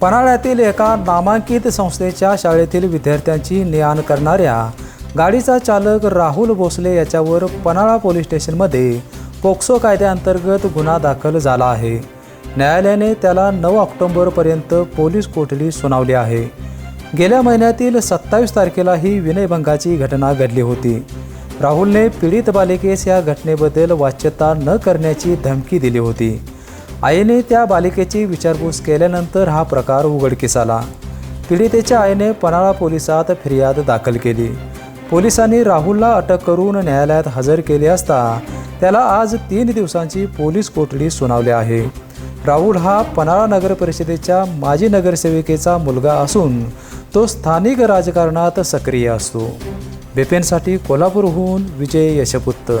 पन्हाळ्यातील एका नामांकित संस्थेच्या शाळेतील विद्यार्थ्यांची ने आण करणाऱ्या गाडीचा चालक राहुल भोसले याच्यावर पन्हाळा पोलीस स्टेशनमध्ये पोक्सो कायद्याअंतर्गत गुन्हा दाखल झाला आहे. न्यायालयाने त्याला नऊ ऑक्टोबरपर्यंत पोलीस कोठडी सुनावली आहे. गेल्या महिन्यातील सत्तावीस तारखेला ही विनयभंगाची घटना घडली होती. राहुलने पीडित बालिकेस या घटनेबद्दल वाच्यता न करण्याची धमकी दिली होती. आईने त्या बालिकेची विचारपूस केल्यानंतर हा प्रकार उघडकीस आला. पीडितेच्या आईने पन्हाळा पोलिसात फिर्याद दाखल केली. पोलिसांनी राहुलला अटक करून न्यायालयात हजर केले असता त्याला आज तीन दिवसांची पोलीस कोठडी सुनावली आहे. राहुल हा पन्हाळा नगर परिषदेच्या माजी नगरसेविकेचा मुलगा असून तो स्थानिक राजकारणात सक्रिय असतो. बेपेनसाठी कोल्हापूरहून विजय यशपुत्त.